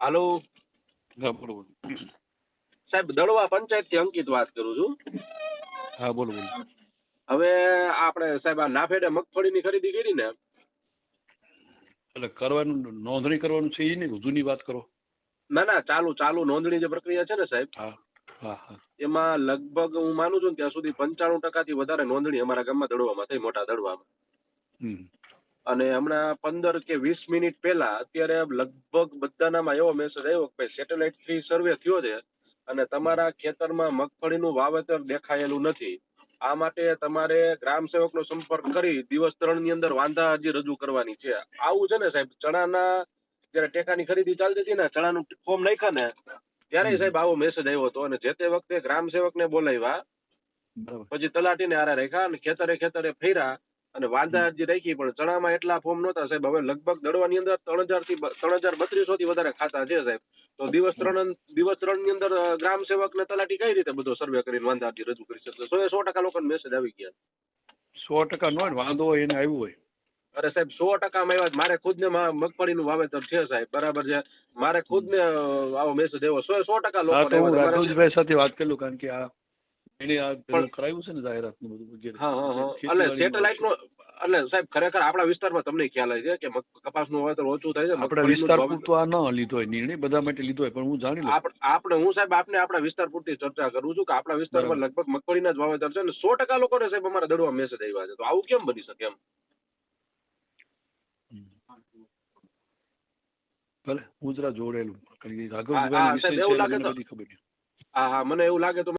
હાલો. હા બોલો બોલો. સાહેબ દળવા પંચાયતથી અંકિત વાત કરું છું. હા બોલો બોલો. હવે આપણે સાહેબ આ નાફેડે મગફળીની ખરીદી કરી ને. એટલે કરવાનું નોંધણી કરવાનું છે એ નહીં જૂની વાત કરો. ના ના ચાલુ ચાલુ નોંધણી જે પ્રક્રિયા છે ને સાહેબ હા એમાં લગભગ હું માનું છું ત્યાં સુધી પંચાણું ટકાથી વધારે નોંધણી અમારા ગામમાં દડવામાં થઈ મોટા દડવામાં અને હમણાં પંદર કે વીસ મિનિટ પહેલા અત્યારે લગભગ બધાનામાં એવો મેસેજ આવ્યો કે સેટેલાઇટથી સર્વે થયો છે અને તમારા ખેતરમાં મગફળીનું વાવેતર દેખાયેલું નથી. આ માટે તમારે ગ્રામ સેવકનો સંપર્ક કરી દિવસ ત્રણની અંદર વાંધા અરજી રજૂ કરવાની છે. આવું છે ને સાહેબ ચણાના જયારે ટેકાની ખરીદી ચાલતી હતી ને ચણાનું ફોર્મ નાખ્યા ને ત્યારે સાહેબ આવો મેસેજ આવ્યો હતો અને જે તે વખતે ગ્રામ સેવકને બોલાવ્યા બરાબર. પછી તલાટીને આરા રાખ્યા અને ખેતરે ખેતરે ફેર્યા અને વાંધા અરજી રાખી પણ ચણામાં એટલા ફોર્મ નહોતા સાહેબ. હવે લગભગ દડવાની અંદર ત્રણ હજારથી ત્રણ હજાર બત્રીસો થી વધારે ખાતા છે સાહેબ. તો દિવસ ત્રણ દિવસ ત્રણની અંદર ગ્રામ સેવક ને તલાટી કઈ રીતે બધો સર્વે કરીને વાંધા અરજી રજૂ કરી શકશે? સો એ સો ટકા લોકોને મેસેજ આવી ગયા. સો ટકા નો વાંધો હોય એને આવ્યું હોય. અરે સાહેબ સો ટકામાં આવ્યા. મારે ખુદને મા- મગફળીનું વાવેતર છે સાહેબ. બરાબર છે. મારે ખુદને ને આવો મેસેજ એવો સો સો ટકા લોકો રાજુભાઈ સાથે વાત કરેલું કારણ કે આ એને આ કરાવ્યું છે ને જાહેરાતનું બધું હા હા હા. એટલે સેટેલાઇટ નો એટલે સાહેબ ખરેખર આપણા વિસ્તારમાં તમને ખ્યાલ છે કે મગ- કપાસનું વાવેતર ઓછું થાય છે આપણા વિસ્તાર પૂરતો આ ન લીધો હોય નિર્ણય બધા માટે લીધો હોય પણ હું જાણી લઉં. આપણે હું સાહેબ આપને આપણા વિસ્તાર પૂરતી ચર્ચા કરું છું કે આપણા વિસ્તારમાં લગભગ મગફળીના જ વાવેતર છે સો ટકા લોકોને સાહેબ અમારા દડવા મેસેજ આવ્યા છે. તો આવું કેમ બની શકે એમ. ભલે હું જરા જોડેલું. કારણ કે હા, હા, રાઘવજીભાઈ સાહેબ, એવું લાગે તો- બધી ખબર હા હા મને એવું લાગે તો